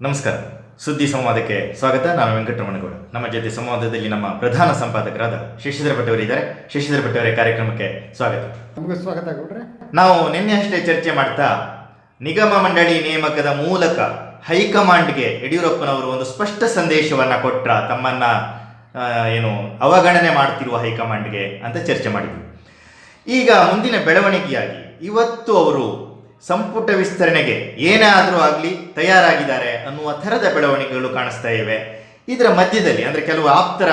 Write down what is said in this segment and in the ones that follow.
ನಮಸ್ಕಾರ. ಸುದ್ದಿ ಸಂವಾದಕ್ಕೆ ಸ್ವಾಗತ. ನಾನು ವೆಂಕಟರಮಣಗೌಡ. ನಮ್ಮ ಜೊತೆ ಸಂವಾದದಲ್ಲಿ ನಮ್ಮ ಪ್ರಧಾನ ಸಂಪಾದಕರಾದ ಶಶಿಧರ ಭಟ್ ಅವರಿದ್ದಾರೆ ಶಶಿಧರ ಭಟ್ ಅವರೇ ಕಾರ್ಯಕ್ರಮಕ್ಕೆ ಸ್ವಾಗತ. ನಮಗೆ ಸ್ವಾಗತ ನಾವು ನಿನ್ನೆ ಅಷ್ಟೇ ಚರ್ಚೆ ಮಾಡ್ತಾ ನಿಗಮ ಮಂಡಳಿ ನೇಮಕದ ಮೂಲಕ ಹೈಕಮಾಂಡ್ಗೆ ಯಡಿಯೂರಪ್ಪನವರು ಒಂದು ಸ್ಪಷ್ಟ ಸಂದೇಶವನ್ನ ಕೊಟ್ರ ತಮ್ಮನ್ನ ಆ, ಏನು ಅವಗಣನೆ ಮಾಡ್ತಿರುವ ಹೈಕಮಾಂಡ್ಗೆ ಅಂತ ಚರ್ಚೆ ಮಾಡಿದ್ವಿ. ಈಗ ಮುಂದಿನ ಬೆಳವಣಿಗೆಯಾಗಿ ಇವತ್ತು ಅವರು ಸಂಪುಟ ವಿಸ್ತರಣೆಗೆ ಏನೇ ಆದರೂ ಆಗಲಿ ತಯಾರಾಗಿದ್ದಾರೆ ಅನ್ನುವ ಥರದ ಬೆಳವಣಿಗೆಗಳು ಕಾಣಿಸ್ತಾ ಇವೆ. ಇದರ ಮಧ್ಯದಲ್ಲಿ ಅಂದರೆ ಕೆಲವು ಆಪ್ತರ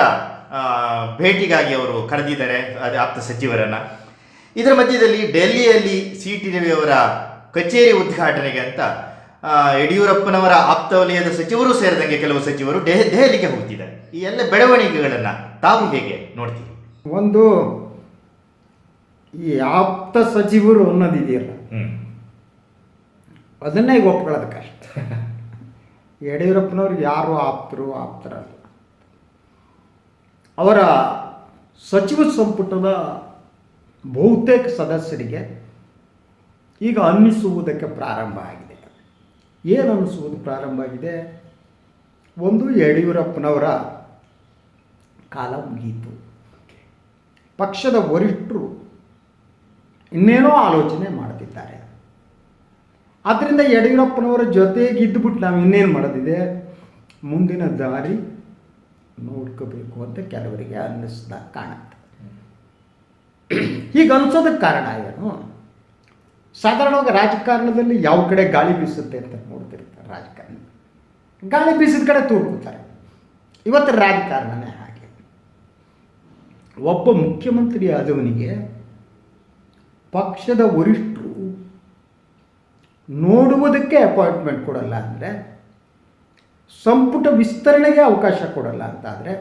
ಭೇಟಿಗಾಗಿ ಅವರು ಕರೆದಿದ್ದಾರೆ ಅದೇ ಆಪ್ತ ಸಚಿವರನ್ನ. ಇದರ ಮಧ್ಯದಲ್ಲಿ ಡೆಲ್ಲಿಯಲ್ಲಿ ಸಿ ಟಿ ರವಿ ಅವರ ಕಚೇರಿ ಉದ್ಘಾಟನೆಗೆ ಅಂತ ಯಡಿಯೂರಪ್ಪನವರ ಆಪ್ತ ವಲಯದ ಸಚಿವರು ಸೇರಿದಂಗೆ ಕೆಲವು ಸಚಿವರು ಡೆ ದೆಹಲಿಗೆ ಹೋಗ್ತಿದ್ದಾರೆ. ಈ ಎಲ್ಲ ಬೆಳವಣಿಗೆಗಳನ್ನು ತಾವು ಹೇಗೆ ನೋಡ್ತೀವಿ ಒಂದು ಈ ಆಪ್ತ ಸಚಿವರು ಅನ್ನೋದಿದೆಯಲ್ಲ. ಅದನ್ನೇ ಈಗ ಒಪ್ಕೊಳ್ಳೋದು ಕಷ್ಟ. ಯಡಿಯೂರಪ್ಪನವ್ರಿಗೆ ಯಾರು ಆಪ್ತರು ಆಪ್ತರಲ್ಲ ಅವರ ಸಚಿವ ಸಂಪುಟದ ಬಹುತೇಕ ಸದಸ್ಯರಿಗೆ ಈಗ ಅನ್ನಿಸುವುದಕ್ಕೆ ಪ್ರಾರಂಭ ಆಗಿದೆ. ಏನು ಅನ್ನಿಸುವುದು ಪ್ರಾರಂಭ ಆಗಿದೆ? ಒಂದು ಯಡಿಯೂರಪ್ಪನವರ ಕಾಲ ಮುಗೀತು ಪಕ್ಷದ ವರಿಷ್ಠರು ಇನ್ನೇನೋ ಆಲೋಚನೆ ಮಾಡ್ತಿದ್ದಾರೆ. ಆದ್ದರಿಂದ ಯಡಿಯೂರಪ್ಪನವರ ಜೊತೆಗೆ ಇದ್ದುಬಿಟ್ಟು ನಾವು ಇನ್ನೇನು ಮಾಡೋದಿದೆ? ಮುಂದಿನ ದಾರಿ ನೋಡ್ಕೋಬೇಕು ಅಂತ ಕೆಲವರಿಗೆ ಅನ್ನಿಸ್ದಾಗ ಕಾಣುತ್ತೆ. ಹೀಗೆ ಅನ್ಸೋದಕ್ಕೆ ಕಾರಣ ಏನು? ಸಾಧಾರಣವಾಗಿ ರಾಜಕಾರಣದಲ್ಲಿ ಯಾವ ಕಡೆ ಗಾಳಿ ಬೀಸುತ್ತೆ ಅಂತ ನೋಡ್ತಿರ್ತಾರೆ ರಾಜಕಾರಣ. ಗಾಳಿ ಬೀಸಿದ ಕಡೆ ತೂರ್ಕೊತಾರೆ ಇವತ್ತು ರಾಜಕಾರಣನೇ ಹಾಗೆ. ಒಬ್ಬ ಮುಖ್ಯಮಂತ್ರಿ ಆದವನಿಗೆ ಪಕ್ಷದ ವರಿಷ್ಠರು ನೋಡುವುದಕ್ಕೆ ಅಪಾಯಿಂಟ್ಮೆಂಟ್ ಕೊಡಲ್ಲ ಅಂದರೆ, ಸಂಪುಟ ವಿಸ್ತರಣೆಗೆ ಅವಕಾಶ ಕೊಡಲ್ಲ ಅಂತಾದರೆ,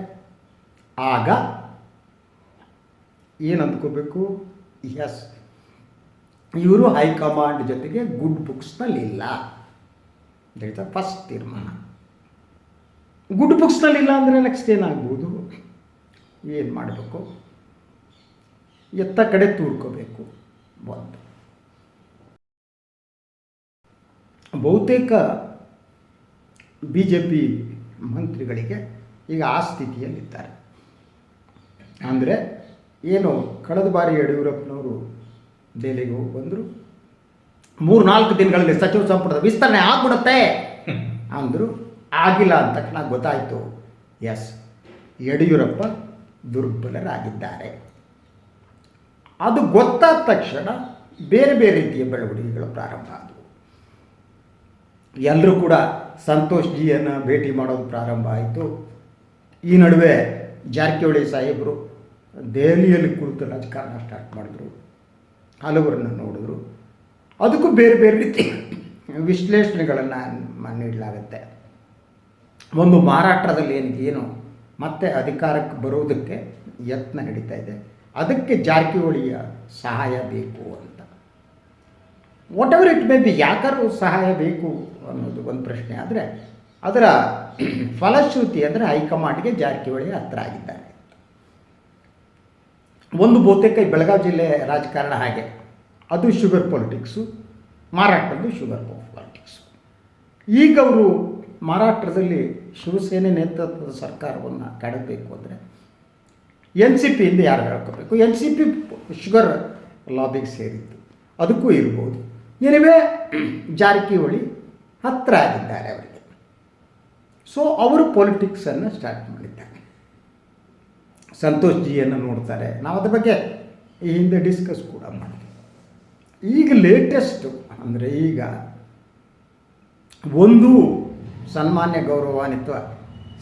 ಆಗ ಏನು ಅಂದ್ಕೋಬೇಕು ಎಸ್ ಇವರು ಹೈಕಮಾಂಡ್ ಜೊತೆಗೆ ಗುಡ್ ಬುಕ್ಸ್ನಲ್ಲಿ ಇಲ್ಲ ಅಂತ ಫಸ್ಟ್ ತೀರ್ಮಾನ. ಗುಡ್ ಬುಕ್ಸ್ನಲ್ಲಿ ಇಲ್ಲ ಅಂದರೆ ನೆಕ್ಸ್ಟ್ ಏನಾಗ್ಬೋದು? ಏನು ಮಾಡಬೇಕು? ಎತ್ತ ಕಡೆ ತೂರ್ಕೋಬೇಕು. ಒಂದು. ಬಹುತೇಕ ಬಿ ಜೆ ಪಿ ಮಂತ್ರಿಗಳಿಗೆ ಈಗ ಆ ಸ್ಥಿತಿಯಲ್ಲಿದ್ದಾರೆ. ಅಂದರೆ ಏನು ಕಳೆದ ಬಾರಿ ಯಡಿಯೂರಪ್ಪನವರು ದೆಹಲಿಗೆ ಹೋಗಿ ಬಂದರು. ಮೂರು ನಾಲ್ಕು ದಿನಗಳಲ್ಲಿ ಸಚಿವ ಸಂಪುಟದ ವಿಸ್ತರಣೆ ಆಗ್ಬಿಡುತ್ತೆ ಅಂದರು. ಆಗಿಲ್ಲ ಅಂತ ತಕ್ಷಣ ಗೊತ್ತಾಯಿತು. ಎಸ್ ಯಡಿಯೂರಪ್ಪ ದುರ್ಬಲರಾಗಿದ್ದಾರೆ. ಅದು ಗೊತ್ತಾದ ತಕ್ಷಣ ಬೇರೆ ಬೇರೆ ರೀತಿಯ ಬೆಳವಣಿಗೆಗಳು ಪ್ರಾರಂಭ ಎಲ್ಲರೂ ಕೂಡ ಸಂತೋಷ್ ಜಿಯನ್ನು ಭೇಟಿ ಮಾಡೋದು ಪ್ರಾರಂಭ ಆಯಿತು. ಈ ನಡುವೆ ಜಾರಕಿಹೊಳಿ ಸಾಹೇಬರು ದೆಹಲಿಯಲ್ಲಿ ಕುಳಿತು ರಾಜಕಾರಣ ಸ್ಟಾರ್ಟ್ ಮಾಡಿದ್ರು. ಹಲವರನ್ನು ನೋಡಿದ್ರು. ಅದಕ್ಕೂ ಬೇರೆ ಬೇರೆ ರೀತಿ ವಿಶ್ಲೇಷಣೆಗಳನ್ನು ನೀಡಲಾಗುತ್ತೆ. ಒಂದು ಮಹಾರಾಷ್ಟ್ರದಲ್ಲಿ ಏನು ಏನು? ಮತ್ತೆ ಅಧಿಕಾರಕ್ಕೆ ಬರುವುದಕ್ಕೆ ಯತ್ನ ನಡೀತಾ ಇದೆ. ಅದಕ್ಕೆ ಜಾರಕಿಹೊಳಿಯ ಸಹಾಯ ಬೇಕು ಅಂತ. Whatever it may be ಯಾಕಾದ್ರೂ ಸಹಾಯ ಬೇಕು ಅನ್ನೋದು ಒಂದು ಪ್ರಶ್ನೆ ಆದರೆ, ಅದರ ಫಲಶ್ರುತಿ ಅಂದರೆ ಹೈಕಮಾಂಡ್ಗೆ ಜಾರಕಿಹೊಳಿ ಹತ್ರ ಆಗಿದ್ದಾರೆ. ಒಂದು ಬಹುತೇಕ ಬೆಳಗಾವಿ ಜಿಲ್ಲೆ ರಾಜಕಾರಣ ಹಾಗೆ. ಅದು ಶುಗರ್ ಪಾಲಿಟಿಕ್ಸು ಮಹಾರಾಷ್ಟ್ರದ್ದು ಶುಗರ್ ಪಾಲಿಟಿಕ್ಸು ಈಗ ಅವರು ಮಹಾರಾಷ್ಟ್ರದಲ್ಲಿ ಶಿವಸೇನೆ ನೇತೃತ್ವದ ಸರ್ಕಾರವನ್ನು ಕಡಬೇಕು ಅಂದರೆ ಎನ್ ಸಿ ಪಿಯಿಂದ ಯಾರು ಹೇಳ್ಕೋಬೇಕು? ಎನ್ ಸಿ ಪಿ ಶುಗರ್ ಲಾಬಿಗೆ ಸೇರಿತ್ತು ಅದಕ್ಕೂ ಇರ್ಬೋದು. ಏನಿವೆ? ಜಾರಕಿಹೊಳಿ ಹತ್ತಿರ ಆಗಿದ್ದಾರೆ ಅವರಿಗೆ. ಸೊ ಅವರು ಪೊಲಿಟಿಕ್ಸನ್ನು ಸ್ಟಾರ್ಟ್ ಮಾಡಿದ್ದಾರೆ. ಸಂತೋಷ್ ಜಿಯನ್ನು ನೋಡ್ತಾರೆ. ನಾವು ಅದ್ರ ಬಗ್ಗೆ ಈ ಹಿಂದೆ ಡಿಸ್ಕಸ್ ಕೂಡ ಮಾಡಿದ್ವಿ. ಈಗ ಲೇಟೆಸ್ಟು ಅಂದರೆ ಈಗ ಒಂದು ಸನ್ಮಾನ್ಯ ಗೌರವಾನ್ವಿತ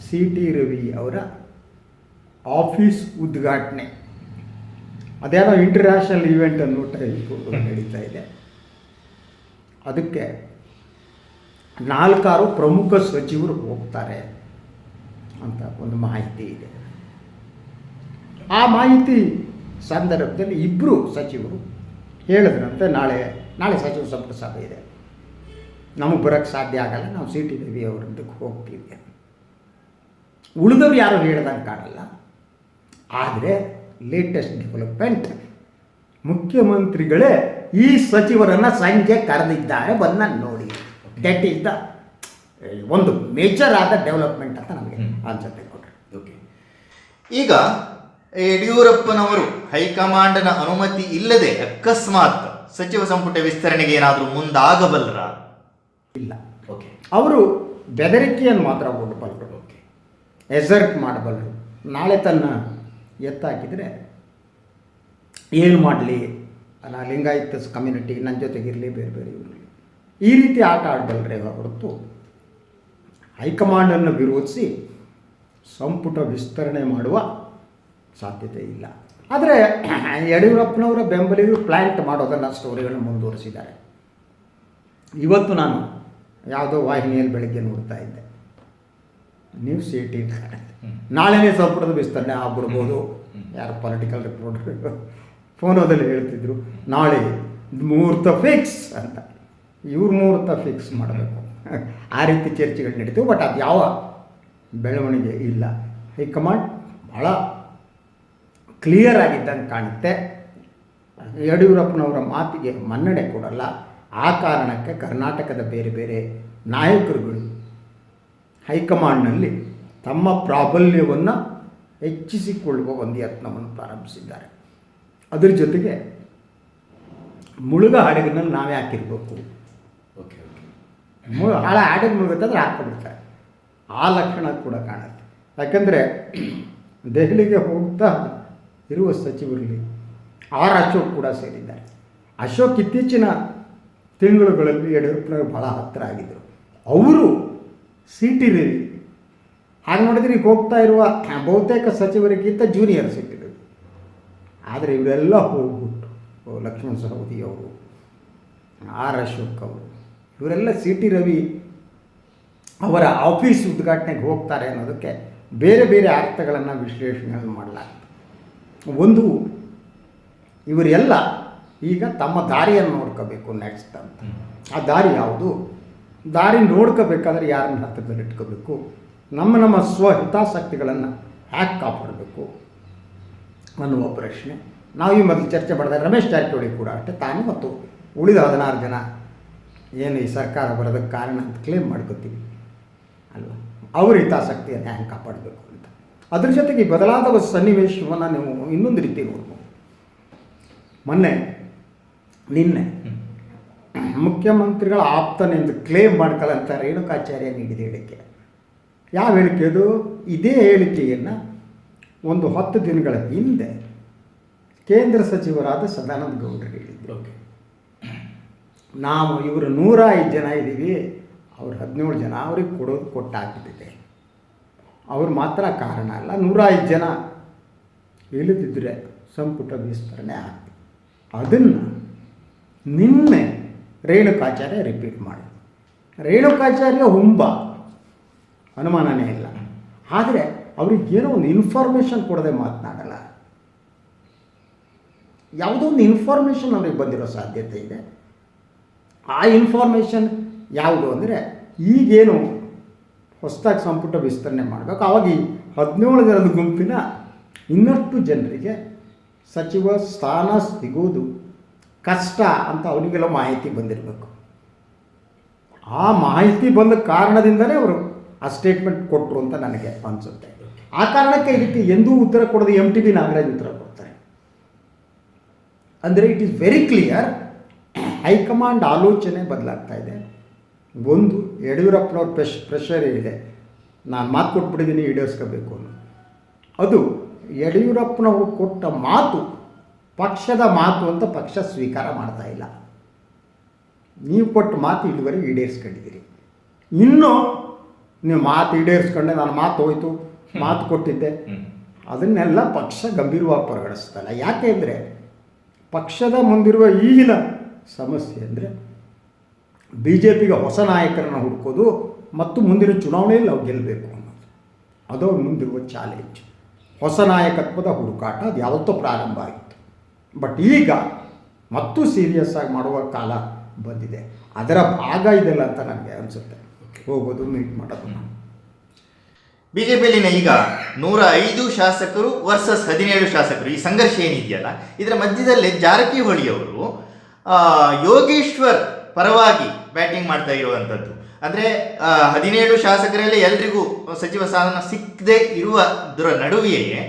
ಸಿ ಟಿ ರವಿ ಅವರ ಆಫೀಸ್ ಉದ್ಘಾಟನೆ. ಅದೇನೋ ಇಂಟರ್ನ್ಯಾಷನಲ್ ಈವೆಂಟ್ ಅನ್ನೋ ಟೈಪ್ ನಡೀತಾ ಇದೆ. ಅದಕ್ಕೆ ನಾಲ್ಕಾರು ಪ್ರಮುಖ ಸಚಿವರು ಹೋಗ್ತಾರೆ ಅಂತ ಒಂದು ಮಾಹಿತಿ ಇದೆ. ಆ ಮಾಹಿತಿ ಸಂದರ್ಭದಲ್ಲಿ ಇಬ್ಬರು ಸಚಿವರು ಹೇಳಿದ್ರಂತೆ, ನಾಳೆ ನಾಳೆ ಸಚಿವ ಸಂಪುಟ ಸಭೆ ಇದೆ. ನಮಗೆ ಬರೋಕ್ಕೆ ಸಾಧ್ಯ ಆಗಲ್ಲ, ನಾವು ಸಿ ಟಿ ರವಿ ಅವರದ್ದಕ್ಕೆ ಹೋಗ್ತೀವಿ. ಉಳಿದವ್ರು ಯಾರು ಹೇಳ್ದಂಗೆ ಕಾಣಲ್ಲ. ಆದರೆ ಲೇಟೆಸ್ಟ್ ಡೆವಲಪ್ಮೆಂಟ್ ಮುಖ್ಯಮಂತ್ರಿಗಳೇ ಈ ಸಚಿವರನ್ನು ಸಂಜೆ ಕರೆದಿದ್ದಾರೆ ಬಂದ ನೋಡಿ. ದಟ್ ಈಸ್ ದ ಒಂದು ಮೇಜರ್ ಆದ ಡೆವಲಪ್ಮೆಂಟ್ ಅಂತ ನಮಗೆ. ಅನ್ಸುತ್ತೆ ಓಕೆ ಈಗ ಯಡಿಯೂರಪ್ಪನವರು ಹೈಕಮಾಂಡ್ನ ಅನುಮತಿ ಇಲ್ಲದೆ ಅಕಸ್ಮಾತ್ ಸಚಿವ ಸಂಪುಟ ವಿಸ್ತರಣೆಗೆ ಏನಾದರೂ ಮುಂದಾಗಬಲ್ಲರ? ಇಲ್ಲ. ಓಕೆ ಅವರು ಬೆದರಿಕೆಯನ್ನು ಮಾತ್ರ ಕೊಡಬಲ್ಲರು ಓಕೆ ಎಸರ್ಟ್ ಮಾಡಬಲ್ಲರು ನಾಳೆ ತನ್ನ ಎತ್ತಾಕಿದರೆ ಏನು ಮಾಡಲಿ? ನಾ ಲಿಂಗಾಯತ ಕಮ್ಯುನಿಟಿ ನನ್ನ ಜೊತೆಗಿರಲಿ ಬೇರೆ ಬೇರೆ ಇರಲಿ. ಈ ರೀತಿ ಆಟ ಆಡಬಲ್ಲರೆ ಹೊರತು ಹೈಕಮಾಂಡನ್ನು ವಿರೋಧಿಸಿ ಸಂಪುಟ ವಿಸ್ತರಣೆ ಮಾಡುವ ಸಾಧ್ಯತೆ ಇಲ್ಲ. ಆದರೆ ಯಡಿಯೂರಪ್ಪನವರ ಬೆಂಬಲಿಗರು ಪ್ಲ್ಯಾಂಟ್ ಮಾಡೋದನ್ನು ಸ್ಟೋರಿಗಳನ್ನು ಮುಂದುವರಿಸಿದ್ದಾರೆ. ಇವತ್ತು ನಾನು ಯಾವುದೋ ವಾಹಿನಿಯಲ್ಲಿ ಬೆಳಗ್ಗೆ ನೋಡ್ತಾ ಇದ್ದೆ. ನ್ಯೂಸ್ ಏಟೀನ್ ನಾಳೆನೇ ಸಂಪುಟದ ವಿಸ್ತರಣೆ ಆಗ್ಬಿಡ್ಬೋದು. ಯಾರು ಪೊಲಿಟಿಕಲ್ ರಿಪೋರ್ಟರ್ ಫೋನೋದಲ್ಲಿ ಹೇಳ್ತಿದ್ರು, ನಾಳೆ ಮುಹೂರ್ತ ಫಿಕ್ಸ್ ಅಂತ. ಇವ್ರ ಮುಹೂರ್ತ ಫಿಕ್ಸ್ ಮಾಡಬೇಕು. ಆ ರೀತಿ ಚರ್ಚೆಗಳು ನಡೀತು ಬಟ್ ಅದು ಯಾವ ಬೆಳವಣಿಗೆ ಇಲ್ಲ. ಹೈಕಮಾಂಡ್ ಭಾಳ ಕ್ಲಿಯರ್ ಆಗಿದ್ದಂಗೆ ಕಾಣುತ್ತೆ. ಯಡಿಯೂರಪ್ಪನವರ ಮಾತಿಗೆ ಮನ್ನಣೆ ಕೊಡಲ್ಲ. ಆ ಕಾರಣಕ್ಕೆ ಕರ್ನಾಟಕದ ಬೇರೆ ಬೇರೆ ನಾಯಕರುಗಳು ಹೈಕಮಾಂಡ್ನಲ್ಲಿ ತಮ್ಮ ಪ್ರಾಬಲ್ಯವನ್ನು ಹೆಚ್ಚಿಸಿಕೊಳ್ಳುವ ಒಂದು ಯತ್ನವನ್ನು ಪ್ರಾರಂಭಿಸಿದ್ದಾರೆ. ಅದರ ಜೊತೆಗೆ ಮುಳುಗ ಹಡಗಿನಲ್ಲಿ ನಾವೇ ಹಾಕಿರ್ಬೇಕು. Okay okay. ಮು ಹಾಳ ಹಡಗು ಮುಳುಗುತ್ತಂದ್ರೆ ಹಾಕ್ಬಿಡ್ತಾರೆ ಆ ಲಕ್ಷಣ ಕೂಡ ಕಾಣುತ್ತೆ. ಯಾಕಂದರೆ ದೆಹಲಿಗೆ ಹೋಗ್ತಾ ಇರುವ ಸಚಿವರಲ್ಲಿ ಆರ್ ಅಶೋಕ್ ಕೂಡ ಸೇರಿದ್ದಾರೆ. ಅಶೋಕ್ ಇತ್ತೀಚಿನ ತಿಂಗಳುಗಳಲ್ಲಿ ಯಡಿಯೂರಪ್ಪನವರು ಬಹಳ ಹತ್ತಿರ ಆಗಿದ್ದರು ಅವರು ಸಿ ಟಿ ರವಿ ಹಾಗೆ ನೋಡಿದ್ರೆ ಈಗ ಹೋಗ್ತಾ ಇರುವ ಬಹುತೇಕ ಸಚಿವರಿಗಿಂತ ಜೂನಿಯರ್ ಸಿಕ್ಕಿದ್ರು ಆದರೆ ಇವರೆಲ್ಲ ಹೋಗ್ಬಿಟ್ಟು ಲಕ್ಷ್ಮಣ ಸವದಿ ಅವರು, ಆರ್ ಅಶೋಕ್ ಅವರು, ಇವರೆಲ್ಲ ಸಿ ಟಿ ರವಿ ಅವರ ಆಫೀಸ್ ಉದ್ಘಾಟನೆಗೆ ಹೋಗ್ತಾರೆ ಅನ್ನೋದಕ್ಕೆ ಬೇರೆ ಬೇರೆ ಅರ್ಥಗಳನ್ನು ವಿಶ್ಲೇಷಣೆ ಮಾಡಲಾಗ್ತದೆ ಒಂದು, ಇವರೆಲ್ಲ ಈಗ ತಮ್ಮ ದಾರಿಯನ್ನು ನೋಡ್ಕೋಬೇಕು ನೆಕ್ಸ್ಟ್ ಅಂತ. ಆ ದಾರಿ ಯಾವುದು? ದಾರಿ ನೋಡ್ಕೋಬೇಕಾದ್ರೆ ಯಾರನ್ನ ಹತ್ತಿರದಲ್ಲಿ ಇಟ್ಕೋಬೇಕು? ನಮ್ಮ ನಮ್ಮ ಸ್ವಹಿತಾಸಕ್ತಿಗಳನ್ನು ಹ್ಯಾಕ್ ಕಾಪಾಡಬೇಕು? ಅನ್ನುವ ಪ್ರಶ್ನೆ. ನಾವು ಈ ಮೊದಲು ಚರ್ಚೆ ಮಾಡಿದ ರಮೇಶ್ ಜಾರಕಿಹೊಳಿ ಕೂಡ ಅಷ್ಟೇ. ತಾನು ಮತ್ತು ಉಳಿದ ಹದಿನಾರು ಜನ ಏನು ಈ ಸರ್ಕಾರ ಬರೋದಕ್ಕೆ ಕಾರಣ ಅಂತ ಕ್ಲೇಮ್ ಮಾಡ್ಕೋತೀವಿ. ಅಲ್ವಾ? ಅವ್ರ ಹಿತಾಸಕ್ತಿಯನ್ನು ಹ್ಯಾಂಗೆ ಕಾಪಾಡಬೇಕು ಅಂತ. ಅದ್ರ ಜೊತೆಗೆ ಈ ಬದಲಾದ ಸನ್ನಿವೇಶವನ್ನು ನೀವು ಇನ್ನೊಂದು ರೀತಿ ನೋಡ್ಬೋದು. ಮೊನ್ನೆ ನಿನ್ನೆ ಮುಖ್ಯಮಂತ್ರಿಗಳ ಆಪ್ತನೆಂದು ಕ್ಲೇಮ್ ಮಾಡ್ಕೊಳ್ಳಂತ ರೇಣುಕಾಚಾರ್ಯ ನೀಡಿದ ಹೇಳಿಕೆ. ಯಾವ ಹೇಳಿಕೆ ಅದು? ಇದೇ ಹೇಳಿಕೆಯನ್ನು ಒಂದು ಹತ್ತು ದಿನಗಳ ಹಿಂದೆ ಕೇಂದ್ರ ಸಚಿವರಾದ ಸದಾನಂದ ಗೌಡರು ಹೇಳಿದ್ರು. ಓಕೆ ನಾವು ಇವರು ನೂರ ಐದು ಜನ ಇದ್ದೀವಿ ಅವ್ರು ಹದಿನೇಳು ಜನ ಅವ್ರಿಗೆ ಕೊಡೋದು ಕೊಟ್ಟಾಗ್ಬಿಟ್ಟಿದೆ. ಅವ್ರು ಮಾತ್ರ ಕಾರಣ ಅಲ್ಲ ನೂರ ಐದು ಜನ ಇಳಿದಿದ್ದರೆ ಸಂಪುಟ ವಿಸ್ತರಣೆ ಆಗ್ತದೆ ಅದನ್ನು ನಿನ್ನೆ ರೇಣುಕಾಚಾರ್ಯ ರಿಪೀಟ್ ಮಾಡಿ ರೇಣುಕಾಚಾರ್ಯ ಹುಂಬ ಅನುಮಾನನೇ ಇಲ್ಲ. ಆದರೆ ಅವ್ರಿಗೆ ಏನೋ ಒಂದು ಇನ್ಫಾರ್ಮೇಷನ್ ಕೊಡದೆ ಮಾತನಾಡಲ್ಲ. ಯಾವುದೋ ಒಂದು ಇನ್ಫಾರ್ಮೇಷನ್ ಅವ್ರಿಗೆ ಬಂದಿರೋ ಸಾಧ್ಯತೆ ಇದೆ. ಆ ಇನ್ಫಾರ್ಮೇಷನ್ ಯಾವುದು ಅಂದರೆ ಈಗೇನು ಹೊಸದಾಗಿ ಸಂಪುಟ ವಿಸ್ತರಣೆ ಮಾಡಬೇಕು. ಆವಾಗ ಈ ಹದಿನೇಳು ಜನದ ಗುಂಪಿನ ಇನ್ನಷ್ಟು ಜನರಿಗೆ ಸಚಿವ ಸ್ಥಾನ ಸಿಗೋದು ಕಷ್ಟ ಅಂತ ಅವರಿಗೆಲ್ಲ ಮಾಹಿತಿ ಬಂದಿರಬೇಕು. ಆ ಮಾಹಿತಿ ಬಂದ ಕಾರಣದಿಂದಲೇ ಅವರು ಆ ಸ್ಟೇಟ್ಮೆಂಟ್ ಕೊಟ್ಟರು ಅಂತ ನನಗೆ ಅನಿಸುತ್ತೆ. ಆ ಕಾರಣಕ್ಕೆ ಇದಕ್ಕೆ ಎಂದೂ ಉತ್ತರ ಕೊಡದೆ ಎಂ ಟಿ ಬಿ ನಾಗರಾಜ್ ಉತ್ತರ ಕೊಡ್ತಾರೆ. ಅಂದರೆ it is very clear high command ಆಲೋಚನೆ ಬದಲಾಗ್ತಾ ಇದೆ. ಒಂದು ಯಡಿಯೂರಪ್ಪನವ್ರ ಪ್ರೆಶ್ ಪ್ರೆಷರ್ ಇದೆ ನಾನು ಮಾತು ಕೊಟ್ಬಿಟ್ಟಿದ್ದೀನಿ ಈಡೇರಿಸ್ಕೋಬೇಕು ಅನ್ನೋ. ಅದು ಯಡಿಯೂರಪ್ಪನವರು ಕೊಟ್ಟ ಮಾತು, ಪಕ್ಷದ ಮಾತು ಅಂತ ಪಕ್ಷ ಸ್ವೀಕಾರ ಮಾಡ್ತಾ ಇಲ್ಲ. ನೀವು ಕೊಟ್ಟ ಮಾತು ಇದುವರೆಗೆ ಈಡೇರಿಸ್ಕೊಂಡಿದ್ದೀರಿ. ಇನ್ನೂ, ನೀವು ಮಾತು ಈಡೇರಿಸ್ಕೊಂಡೆ, ನಾನು ಮಾತು ಹೋಯ್ತು. ಮಾತು ಕೊಟ್ಟಿದ್ದೆ. ಅದನ್ನೆಲ್ಲ ಪಕ್ಷ ಗಂಭೀರವಾಗಿ ಪರಿಗಣಿಸ್ತಲ್ಲ ಯಾಕೆ ಅಂದರೆ ಪಕ್ಷದ ಮುಂದಿರುವ ಈಗಿನ ಸಮಸ್ಯೆ ಅಂದರೆ ಬಿ ಜೆ ಪಿಗೆ ಹೊಸ ನಾಯಕರನ್ನು ಹುಡುಕೋದು ಮತ್ತು ಮುಂದಿನ ಚುನಾವಣೆಯಲ್ಲಿ ನಾವು ಗೆಲ್ಲಬೇಕು ಅನ್ನೋದು. ಅದು ಅವ್ರ ಮುಂದಿರುವ ಚಾಲೆಂಜ್ ಹೊಸ ನಾಯಕತ್ವದ ಹುಡುಕಾಟ ಅದು ಯಾವತ್ತೋ ಪ್ರಾರಂಭ ಆಯಿತು ಬಟ್ ಈಗ ಮತ್ತು ಸೀರಿಯಸ್ ಆಗಿ ಮಾಡುವ ಕಾಲ ಬಂದಿದೆ. ಅದರ ಭಾಗ ಇದೆಲ್ಲ ಅಂತ ನನಗೆ ಅನಿಸುತ್ತೆ. ಹೋಗೋದು ಮೀಟ್ ಮಾಡೋದು. ಬಿಜೆಪಿಯಲ್ಲಿನ ಈಗ ನೂರ ಐದು ಶಾಸಕರು ವರ್ಸಸ್ ಹದಿನೇಳು ಶಾಸಕರು. ಈ ಸಂಘರ್ಷ ಏನಿದೆಯಲ್ಲ ಇದರ ಮಧ್ಯದಲ್ಲಿ ಜಾರಕಿಹೊಳಿ ಅವರು ಯೋಗೇಶ್ವರ್ ಪರವಾಗಿ ಬ್ಯಾಟಿಂಗ್ ಮಾಡ್ತಾ ಇರುವಂಥದ್ದು ಅಂದರೆ ಹದಿನೇಳು ಶಾಸಕರಲ್ಲೇ ಎಲ್ರಿಗೂ ಸಚಿವ ಸ್ಥಾನ ಸಿಕ್ಕದೆ ಇರುವುದರ ನಡುವೆಯೇ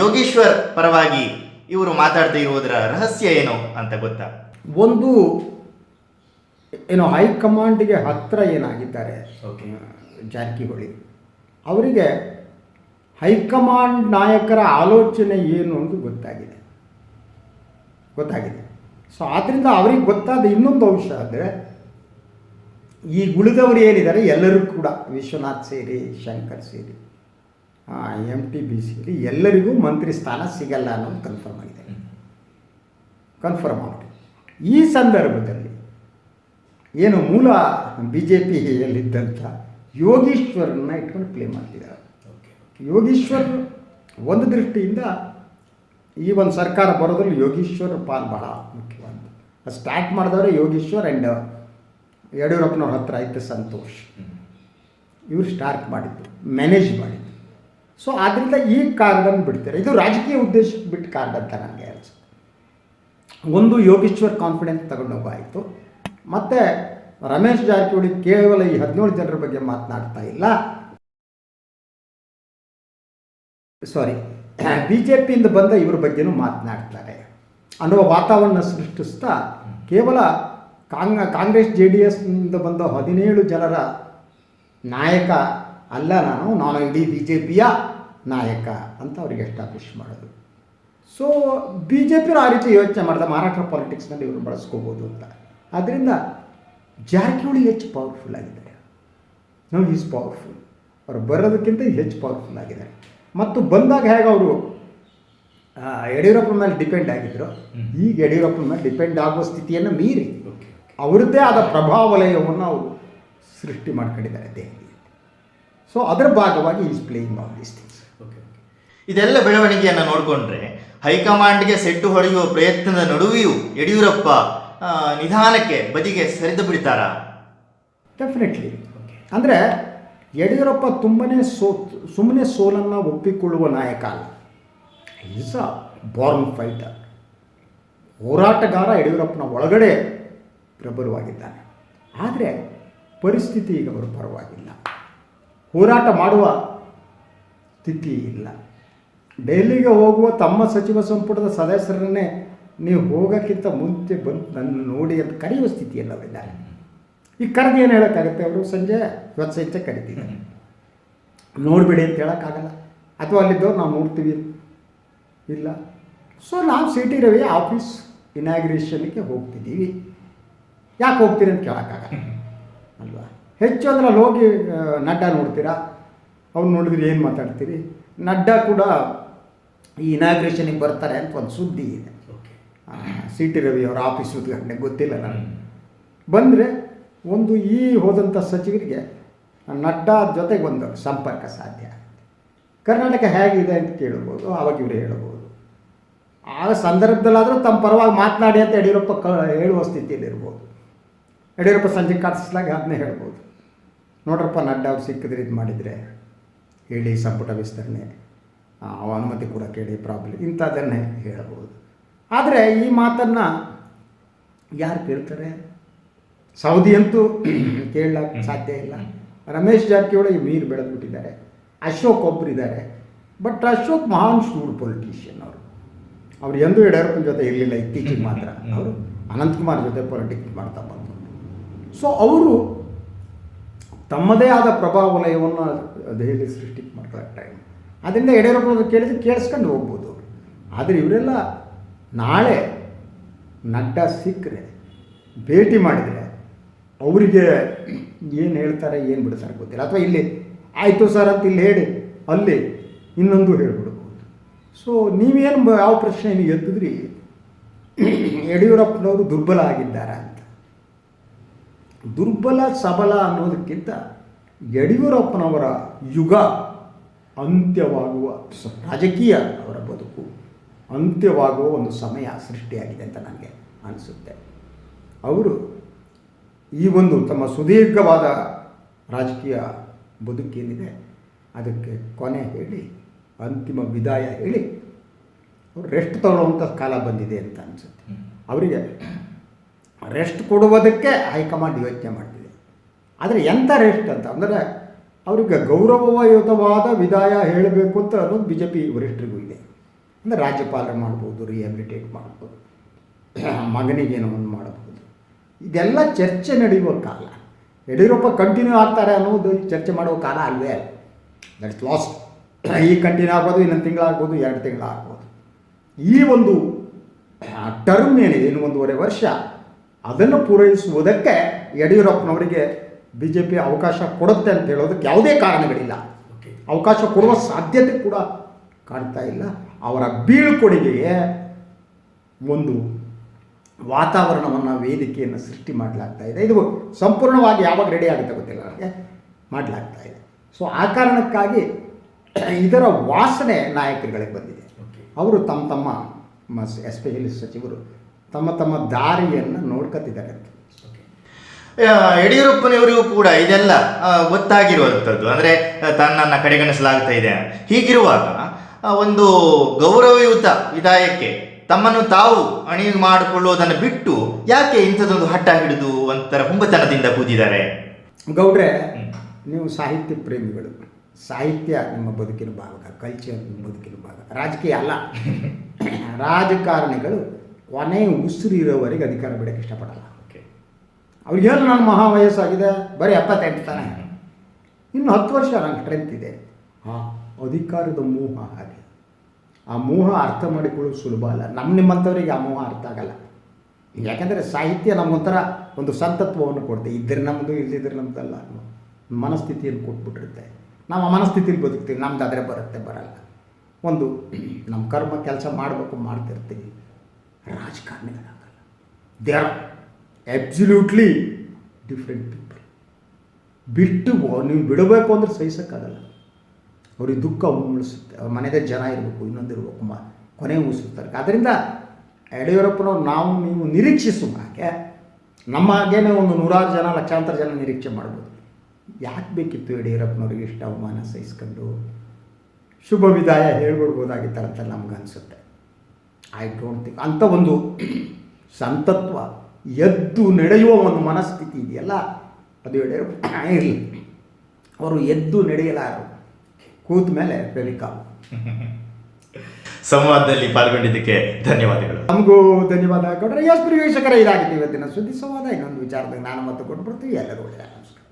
ಯೋಗೇಶ್ವರ್ ಪರವಾಗಿ ಇವರು ಮಾತಾಡ್ತಾ ಇರುವುದರ ರಹಸ್ಯ ಏನು ಅಂತ ಗೊತ್ತಾ? ಒಂದು ಏನೋ ಹೈಕಮಾಂಡ್ಗೆ ಹತ್ತಿರ ಏನಾಗಿದ್ದಾರೆ. ಜಾರಕಿಹೊಳಿ. ಅವರಿಗೆ ಹೈಕಮಾಂಡ್ ನಾಯಕರ ಆಲೋಚನೆ ಏನು ಅಂತ ಗೊತ್ತಾಗಿದೆ. ಗೊತ್ತಾಗಿದೆ. ಸೊ ಆದ್ದರಿಂದ ಅವ್ರಿಗೆ ಗೊತ್ತಾದ ಇನ್ನೊಂದು ಅಂಶ ಅಂದರೆ, ಈ ಉಳಿದವರು ಏನಿದ್ದಾರೆ? ಎಲ್ಲರೂ ಕೂಡ, ವಿಶ್ವನಾಥ್ ಸೇರಿ, ಶಂಕರ್ ಸೇರಿ ಎಂ ಟಿ ಬಿ ಸೇರಿ ಎಲ್ಲರಿಗೂ ಮಂತ್ರಿ ಸ್ಥಾನ ಸಿಗಲ್ಲ ಅನ್ನೋದು ಕನ್ಫರ್ಮ್ ಆಗಿದೆ. ಕನ್ಫರ್ಮ್ ಆಗಿದೆ. ಈ ಸಂದರ್ಭದಲ್ಲಿ ಏನು ಮೂಲ ಬಿ ಜೆ ಪಿಯಲ್ಲಿದ್ದಂಥ ಯೋಗೀಶ್ವರನ್ನ ಇಟ್ಕೊಂಡು ಪ್ಲೇ ಮಾಡ್ತಿದ್ದಾರೆ ಯೋಗೀಶ್ವರ್ ಒಂದು ದೃಷ್ಟಿಯಿಂದ ಈ ಒಂದು ಸರ್ಕಾರ ಬರೋದ್ರಲ್ಲಿ ಯೋಗೀಶ್ವರ್ ಪಾಲ್ ಬಹಳ ಮುಖ್ಯವಾದ್ದು. ಸ್ಟಾರ್ಟ್ ಮಾಡಿದವರೇ ಯೋಗೀಶ್ವರ್ ಆ್ಯಂಡ್ ಯಡಿಯೂರಪ್ಪನವ್ರ ಹತ್ರ ಇತ್ತು ಸಂತೋಷ್. ಇವರು ಸ್ಟಾರ್ಟ್ ಮಾಡಿದ್ದು ಮ್ಯಾನೇಜ್ ಮಾಡಿದ್ದು. ಸೊ ಆದ್ದರಿಂದ ಈ ಕಾರ್ಡನ್ನು ಬಿಡ್ತಾರೆ. ಇದು ರಾಜಕೀಯ ಉದ್ದೇಶಕ್ಕೆ ಬಿಟ್ಟು ಕಾರ್ಡ್ ಅಂತ ನನಗೆ ಅನಿಸುತ್ತೆ. ಒಂದು ಯೋಗೀಶ್ವರ್ ಕಾನ್ಫಿಡೆನ್ಸ್ ತಗೊಂಡೋಗಾಯಿತು ಮತ್ತು ರಮೇಶ್ ಜಾರಕಿಹೊಳಿ ಕೇವಲ ಈ ಹದಿನೇಳು ಜನರ ಬಗ್ಗೆ ಮಾತನಾಡ್ತಾ ಇಲ್ಲ. ಸಾರಿ ಬಿ ಜೆ ಪಿಯಿಂದ ಬಂದ ಇವ್ರ ಬಗ್ಗೆನೂ ಮಾತನಾಡ್ತಾರೆ. ಅನ್ನುವ ವಾತಾವರಣ ಸೃಷ್ಟಿಸ್ತಾ ಕೇವಲ ಕಾಂಗ್, ಕಾಂಗ್ರೆಸ್, ಜೆ ಡಿ ಎಸ್ನಿಂದ ಬಂದ ಹದಿನೇಳು ಜನರ ನಾಯಕ ಅಲ್ಲ ನಾನು ನಾನು ಇಡೀ ಬಿ ಜೆ ಪಿಯ ನಾಯಕ ಅಂತ ಅವರಿಗೆ ಎಸ್ಟಾಬ್ಲಿಷ್ ಮಾಡೋದು. ಸೊ ಬಿ ಜೆ ಪಿಯವರು ಆ ರೀತಿ ಯೋಚನೆ ಮಾಡಿದ ಮಹಾರಾಷ್ಟ್ರ ಪಾಲಿಟಿಕ್ಸ್ನಲ್ಲಿ ಇವರು ಬಳಸ್ಕೋಬೋದು ಅಂತ. ಆದ್ದರಿಂದ ಜಾರಕಿಹೊಳಿ ಹೆಚ್ಚು ಪವರ್ಫುಲ್ ಆಗಿದ್ದಾರೆ. ನೋ ಈಸ್ ಪವರ್ಫುಲ್ ಅವರು ಬರೋದಕ್ಕಿಂತ ಹೆಚ್ಚು ಪವರ್ಫುಲ್ ಆಗಿದ್ದಾರೆ. ಮತ್ತು ಬಂದಾಗ ಹೇಗೆ ಅವರು ಯಡಿಯೂರಪ್ಪನ ಮೇಲೆ ಡಿಪೆಂಡ್ ಆಗಿದ್ರು. ಈಗ ಯಡಿಯೂರಪ್ಪನ ಮೇಲೆ ಡಿಪೆಂಡ್ ಆಗುವ ಸ್ಥಿತಿಯನ್ನು ಮೀರಿ ಅವರದ್ದೇ ಆದ ಪ್ರಭಾವಲಯವನ್ನು ಅವರು ಸೃಷ್ಟಿ ಮಾಡ್ಕೊಂಡಿದ್ದಾರೆ ದೆಹಲಿಯಲ್ಲಿ. ಸೊ ಅದರ ಭಾಗವಾಗಿ is playing all these things okay ಇದೆಲ್ಲ ಬೆಳವಣಿಗೆಯನ್ನು ನೋಡಿಕೊಂಡ್ರೆ ಹೈಕಮಾಂಡ್ಗೆ ಸೆಟ್ಟು ಹೊಡೆಯುವ ಪ್ರಯತ್ನದ ನಡುವೆಯೂ ಯಡಿಯೂರಪ್ಪ ನಿಧಾನಕ್ಕೆ ಬದಿಗೆ ಸರಿದು ಬಿಡ್ತಾರಾ? ಡೆಫಿನೆಟ್ಲಿ ಅಂದರೆ ಯಡಿಯೂರಪ್ಪ ತುಂಬನೇ ಸೋ ಸುಮ್ಮನೆ ಸೋಲನ್ನು ಒಪ್ಪಿಕೊಳ್ಳುವ ನಾಯಕ ಅಲ್ಲ. ಈಸ್ ಅ ಬಾರ್ನ್ ಫೈಟರ್ ಹೋರಾಟಗಾರ ಯಡಿಯೂರಪ್ಪನ ಒಳಗಡೆ ಪ್ರಬಲವಾಗಿದ್ದಾನೆ. ಆದರೆ ಪರಿಸ್ಥಿತಿ ಈಗ ಅವರು ಪರವಾಗಿಲ್ಲ. ಹೋರಾಟ ಮಾಡುವ ಸ್ಥಿತಿ ಇಲ್ಲ. ಡೆಲ್ಲಿಗೆ ಹೋಗುವ ತಮ್ಮ ಸಚಿವ ಸಂಪುಟದ ಸದಸ್ಯರನ್ನೇ ನೀವು ಹೋಗೋಕ್ಕಿಂತ ಮುಂಚೆ ಬಂದು ನನ್ನ ನೋಡಿ ಅಂತ ಕರೆಯುವ ಸ್ಥಿತಿಯಲ್ಲಿ ಅವರಿದ್ದಾರೆ ಈಗ ಕರೆದು ಏನು ಹೇಳೋಕ್ಕಾಗುತ್ತೆ ಅವರು? ಸಂಜೆ ಇವತ್ತು ಸಂಜೆ ಕರಿತೀವಿ ನೋಡಬೇಡಿ ಅಂತ ಹೇಳೋಕ್ಕಾಗಲ್ಲ. ಅಥವಾ ಅಲ್ಲಿದ್ದವ್ರು, ನಾವು ನೋಡ್ತೀವಿ. ಇಲ್ಲ. ಸೊ ನಾವು ಸಿಟಿ ರವಿ ಆಫೀಸ್ ಇನಾಗ್ರೇಷನ್ಗೆ ಹೋಗ್ತಿದ್ದೀವಿ. ಯಾಕೆ ಹೋಗ್ತೀರಿ ಅಂತ ಕೇಳೋಕ್ಕಾಗಲ್ಲ. ಅಲ್ವಾ? ಹೆಚ್ಚು ಅಂದ್ರೆ ಅಲ್ಲಿ ಹೋಗಿ ನಡ್ಡ ನೋಡ್ತೀರಾ? ಅವ್ನು ನೋಡಿದ್ರೆ ಏನು ಮಾತಾಡ್ತೀರಿ? ನಡ್ಡಾ ಕೂಡ ಈ ಇನಾಗ್ರೇಷನಿಗೆ ಬರ್ತಾರೆ ಅಂತ ಒಂದು ಸುದ್ದಿ ಇದೆ. ಸಿ ಟಿ ರವಿ ಅವರ ಆಫೀಸ್ ಉದ್ಘಾಟನೆ ಗೊತ್ತಿಲ್ಲ ನಾನು ಬಂದರೆ ಒಂದು ಈ ಹೋದಂಥ ಸಚಿವರಿಗೆ ನಡ್ಡಾ ಜೊತೆಗೆ ಒಂದು ಸಂಪರ್ಕ ಸಾಧ್ಯ. ಕರ್ನಾಟಕ ಹೇಗಿದೆ ಅಂತ ಕೇಳ್ಬೋದು ಆವಾಗ ಇವರು ಹೇಳ್ಬೋದು. ಆ ಸಂದರ್ಭದಲ್ಲಾದರೂ ತಮ್ಮ ಪರವಾಗಿ ಮಾತನಾಡಿ ಅಂತ ಯಡಿಯೂರಪ್ಪ ಕ ಹೇಳುವ ಸ್ಥಿತಿಯಲ್ಲಿರ್ಬೋದು ಯಡಿಯೂರಪ್ಪ ಸಂಜೆ ಕಾಟಿಸ್ಲಾಗ ಅದನ್ನೇ ಹೇಳ್ಬೋದು. ನೋಡ್ರಪ್ಪ ನಡ್ಡಾ ಅವ್ರು ಸಿಕ್ಕಿದ್ರೆ ಇದು ಮಾಡಿದರೆ ಹೇಳಿ ಸಂಪುಟ ವಿಸ್ತರಣೆ ಅನುಮತಿ ಕೂಡ ಕೇಳಿ ಪ್ರಾಬ್ಲಮ್ ಇಂಥದ್ದನ್ನೇ ಹೇಳ್ಬೋದು. ಆದರೆ ಈ ಮಾತನ್ನು ಯಾರು ಕೇಳ್ತಾರೆ? ಸೌದಿ ಅಂತೂ ಕೇಳಕ್ಕೆ ಸಾಧ್ಯ ಇಲ್ಲ. ರಮೇಶ್ ಜಾರಕಿಹೊಳಿ ಮೀರು ಬೆಳೆದ್ಬಿಟ್ಟಿದ್ದಾರೆ. ಅಶೋಕ್ ಒಬ್ಬರಿದ್ದಾರೆ ಬಟ್ ಅಶೋಕ್ ಮಹಾನ್ ಶೂರ್ ಪೊಲಿಟಿಷಿಯನ್ ಅವರು. ಅವ್ರು ಎಂದೂ ಯಡಿಯೂರಪ್ಪನ ಜೊತೆ ಇರಲಿಲ್ಲ ಇತ್ತೀಚೆಗೆ ಮಾತ್ರ. ಅವರು ಅನಂತಕುಮಾರ್ ಜೊತೆ ಪೊಲಿಟಿಕ್ಸ್ ಮಾಡ್ತಾ ಬಂದರು. ಸೊ ಅವರು ತಮ್ಮದೇ ಆದ ಪ್ರಭಾವ ವಲಯವನ್ನು ದೆಹಲಿ ಸೃಷ್ಟಿ ಮಾಡ್ತಾರೆ ಟೈಮ್ ಅದರಿಂದ ಯಡಿಯೂರಪ್ಪನವ್ರು ಕೇಳಿದ್ರೆ ಕೇಳಿಸ್ಕೊಂಡು ಹೋಗ್ಬೋದು ಅವರು. ಆದರೆ ಇವರೆಲ್ಲ ನಾಳೆ ನಡ್ಡ ಸಿಕ್ಕರೆ ಭೇಟಿ ಮಾಡಿದರೆ ಅವರಿಗೆ ಏನು ಹೇಳ್ತಾರೆ, ಏನು ಬಿಡ್ತಾರೆ ಗೊತ್ತಿಲ್ಲ. ಅಥವಾ ಇಲ್ಲಿ ಆಯಿತು ಸರ್ ಅಂತ ಇಲ್ಲಿ ಹೇಳಿ, ಅಲ್ಲಿ ಇನ್ನೊಂದು ಹೇಳ್ಬಿಡ್ಬೋದು. ಸೊ ನೀವೇನು ಯಾವ ಪ್ರಶ್ನೆ ನೀವು ಎದ್ದಿದ್ರಿ ಯಡಿಯೂರಪ್ಪನವರು ದುರ್ಬಲ ಆಗಿದ್ದಾರೆ ಅಂತ. ದುರ್ಬಲ, ಸಬಲ ಅನ್ನೋದಕ್ಕಿಂತ ಯಡಿಯೂರಪ್ಪನವರ ಯುಗ ಅಂತ್ಯವಾಗುವ ರಾಜಕೀಯ ಅಂತ್ಯವಾಗುವ ಒಂದು ಸಮಯ ಸೃಷ್ಟಿಯಾಗಿದೆ ಅಂತ ನನಗೆ ಅನಿಸುತ್ತೆ. ಅವರು ಈ ಒಂದು ತಮ್ಮ ಸುದೀರ್ಘವಾದ ರಾಜಕೀಯ ಬದುಕೇನಿದೆ ಅದಕ್ಕೆ ಕೊನೆ ಹೇಳಿ, ಅಂತಿಮ ವಿದಾಯ ಹೇಳಿ, ಅವರು ರೆಸ್ಟ್ ತಗೊಳ್ಳುವಂಥ ಕಾಲ ಬಂದಿದೆ ಅಂತ ಅನಿಸುತ್ತೆ. ಅವರಿಗೆ ರೆಸ್ಟ್ ಕೊಡುವುದಕ್ಕೆ ಹೈಕಮಾಂಡ್ ಯೋಚನೆ ಮಾಡ್ತಿದೆ. ಆದರೆ ಎಂಥ ರೆಸ್ಟ್ ಅಂತ ಅಂದರೆ ಅವರಿಗೆ ಗೌರವಯುತವಾದ ವಿದಾಯ ಹೇಳಬೇಕು ಅಂತ ಅನ್ನೋದು ಬಿ ಜೆ ಪಿ ವರಿಷ್ಠರಿಗೂ ಇದೆ. ಅಂದರೆ ರಾಜ್ಯಪಾಲರು ಮಾಡ್ಬೋದು ರಿಹ್ಯಾಬಿಲಿಟೇಟ್ ಮಾಡ್ಬೋದು ಮಗನಿಗೇನೋ ಒಂದು ಮಾಡಬಹುದು. ಇದೆಲ್ಲ ಚರ್ಚೆ ನಡೆಯುವ ಕಾಲ. ಯಡಿಯೂರಪ್ಪ ಕಂಟಿನ್ಯೂ ಆಗ್ತಾರೆ ಅನ್ನೋದು ಚರ್ಚೆ ಮಾಡುವ ಕಾಲ ಅಲ್ಲವೇ ಅಲ್ಲ ದಟ್ಸ್ ಲಾಸ್ಟ್ ಈ ಕಂಟಿನ್ಯೂ ಆಗ್ಬೋದು ಇನ್ನೊಂದು ತಿಂಗಳಾಗ್ಬೋದು ಎರಡು ತಿಂಗಳಾಗ್ಬೋದು ಈ ಒಂದು ಟರ್ಮ್ ಏನಿದೆ ಇನ್ನು ಒಂದೂವರೆ ವರ್ಷ ಅದನ್ನು ಪೂರೈಸುವುದಕ್ಕೆ ಯಡಿಯೂರಪ್ಪನವರಿಗೆ ಬಿ ಜೆ ಪಿ ಅವಕಾಶ ಕೊಡುತ್ತೆ ಅಂತ ಹೇಳೋದಕ್ಕೆ ಯಾವುದೇ ಕಾರಣಗಳಿಲ್ಲ. ಅವಕಾಶ ಕೊಡುವ ಸಾಧ್ಯತೆ ಕೂಡ ಕಾಣ್ತಾ ಇಲ್ಲ. ಅವರ ಬೀಳ್ಕೊಡುಗೆಗೆ ಒಂದು ವಾತಾವರಣವನ್ನು ವೇದಿಕೆಯನ್ನು ಸೃಷ್ಟಿ ಮಾಡಲಾಗ್ತಾ ಇದೆ. ಇದು ಸಂಪೂರ್ಣವಾಗಿ ಯಾವಾಗ ರೆಡಿ ಆಗುತ್ತೆ ಗೊತ್ತಿಲ್ಲ ನನಗೆ. ಮಾಡಲಾಗ್ತಾ ಇದೆ. ಸೊ ಆ ಕಾರಣಕ್ಕಾಗಿ ಇದರ ವಾಸನೆ ನಾಯಕರುಗಳಿಗೆ ಬಂದಿದೆ. ಅವರು ತಮ್ಮ ತಮ್ಮ ಎಸ್ಪೆಷಲಿ ಸಚಿವರು ತಮ್ಮ ತಮ್ಮ ದಾರಿಯನ್ನು ನೋಡ್ಕೊತಿದ್ದಾರೆ ಯಡಿಯೂರಪ್ಪನವರಿಗೂ ಕೂಡ ಇದೆಲ್ಲ ಗೊತ್ತಾಗಿರುವಂಥದ್ದು ಅಂದರೆ ತನ್ನನ್ನು ಕಡೆಗಣಿಸಲಾಗ್ತಾ ಇದೆ. ಹೀಗಿರುವಾಗ ಒಂದು ಗೌರವಯುತ ವಿದಾಯಕ್ಕೆ ತಮ್ಮನ್ನು ತಾವು ಅಣಿ ಮಾಡಿಕೊಳ್ಳೋದನ್ನು ಬಿಟ್ಟು ಯಾಕೆ ಇಂಥದ್ದೊಂದು ಹಠ ಹಿಡಿದು ಒಂಥರ ಹುಂಬತನದಿಂದ ಕೂತಿದ್ದಾರೆ? ಗೌಡ್ರೆ ನೀವು ಸಾಹಿತ್ಯ ಪ್ರೇಮಿಗಳು. ಸಾಹಿತ್ಯ ನಿಮ್ಮ ಬದುಕಿನ ಭಾಗ ಕಲ್ಚರ್ ನಿಮ್ಮ ಬದುಕಿನ ಭಾಗ. ರಾಜಕೀಯ ಅಲ್ಲ. ರಾಜಕಾರಣಿಗಳು ಕೊನೆ ಉಸಿರಿರೋವರೆಗೆ ಅಧಿಕಾರ ಬಿಡೋಕ್ಕೆ ಇಷ್ಟಪಡಲ್ಲ. ಅವ್ರಿಗೇನು ನನ್ನ ಮಹಾ ವಯಸ್ಸಾಗಿದೆ ಬರೀ ಎಪ್ಪತ್ತೆಂಟು ತಾನೆ. ಇನ್ನು ಹತ್ತು ವರ್ಷ ನನ್ನ ಸ್ಟ್ರೆಂತ್ ಇದೆ. ಆ ಅಧಿಕಾರದ ಮೋಹ ಹಾಗೆ. ಆ ಮೋಹ ಅರ್ಥ ಮಾಡಿಕೊಳ್ಳೋದು ಸುಲಭ ಅಲ್ಲ. ನಮ್ಮ ನಿಮ್ಮಂಥವ್ರಿಗೆ ಆ ಮೋಹ ಅರ್ಥ ಆಗಲ್ಲ. ಯಾಕಂದರೆ ಸಾಹಿತ್ಯ ನಮಗೊಂಥರ ಒಂದು ಸಂತತ್ವವನ್ನು ಕೊಡುತ್ತೆ. ಇದ್ರೆ ನಮ್ಮದು ಇಲ್ಲದಿದ್ರೆ ನಮ್ಮದಲ್ಲ ಮನಸ್ಥಿತಿಯನ್ನು ಕೊಟ್ಬಿಟ್ಟಿರುತ್ತೆ. ನಾವು ಆ ಮನಸ್ಥಿತಿಯಲ್ಲಿ ಬದುಕ್ತೀವಿ. ನಮ್ದಾದರೆ ಬರುತ್ತೆ, ಬರಲ್ಲ. ಒಂದು ನಮ್ಮ ಕರ್ಮ ಕೆಲಸ ಮಾಡಬೇಕು ಮಾಡ್ತಿರ್ತೀವಿ. ರಾಜಕಾರಣಿಗಳಾಗಲ್ಲ they are absolutely different people ಬಿಟ್ಟು ನೀವು ಬಿಡಬೇಕು ಅಂದ್ರೆ ಸಹಿಸೋಕ್ಕಾಗಲ್ಲ. ಅವ್ರಿಗೆ ದುಃಖ ಉಳಿಸುತ್ತೆ ಅವ್ರ ಮನೆದೇ ಜನ ಇರಬೇಕು, ಇನ್ನೊಂದು ಇರಬೇಕು, ಮ, ಕೊನೆ ಉಳಿಸುತ್ತಾರೆ ಆದ್ದರಿಂದ ಯಡಿಯೂರಪ್ಪನವ್ರು ನಾವು ನೀವು ನಿರೀಕ್ಷಿಸುವ ಹಾಗೆ ನಮ್ಮ ಹಾಗೇನೆ ಒಂದು ನೂರಾರು ಜನ, ಲಕ್ಷಾಂತರ ಜನ ನಿರೀಕ್ಷೆ ಮಾಡ್ಬೋದು. ಯಾಕೆ ಬೇಕಿತ್ತು ಯಡಿಯೂರಪ್ಪನವ್ರಿಗೆ ಇಷ್ಟ ಅವಮಾನ ಸಹಿಸ್ಕೊಂಡು? ಶುಭ ವಿದಾಯ ಹೇಳ್ಬಿಡ್ಬೋದಾಗಿತ್ತಾರಂತ ನಮ್ಗೆ ಅನಿಸುತ್ತೆ. ಐ ಡೋಂಟ್ ಥಿಂಕ್ ಅಂಥ ಒಂದು ಸಂತತ್ವ ಎದ್ದು ನಡೆಯುವ ಒಂದು ಮನಸ್ಥಿತಿ ಇದೆಯಲ್ಲ? ಅದು ಯಡಿಯೂರಪ್ಪ, ಇರಲಿ. ಅವರು ಎದ್ದು ನಡೆಯಲಾರರು. ಕೂತ ಮೇಲೆ ಫೆವಿಕಾಲ್ ಸಂವಾದದಲ್ಲಿ ಪಾಲ್ಗೊಂಡಿದ್ದಕ್ಕೆ ಧನ್ಯವಾದಗಳು. ನಮಗೂ ಧನ್ಯವಾದ. ಕೊಟ್ಟರೆ ಎಷ್ಟು ವೀಕ್ಷಕರ ಇದಾಗಿದೆ ಇವತ್ತಿನ ಸುದ್ದಿ. ಸಂವಾದ ಇನ್ನೊಂದು ವಿಚಾರದಾಗ ನಾನು ಮತ್ತೆ ಕೊಟ್ಬಿಡ್ತೀವಿ. ಎಲ್ಲರೂ ಒಳ್ಳೆಯ ನಮಸ್ಕಾರ.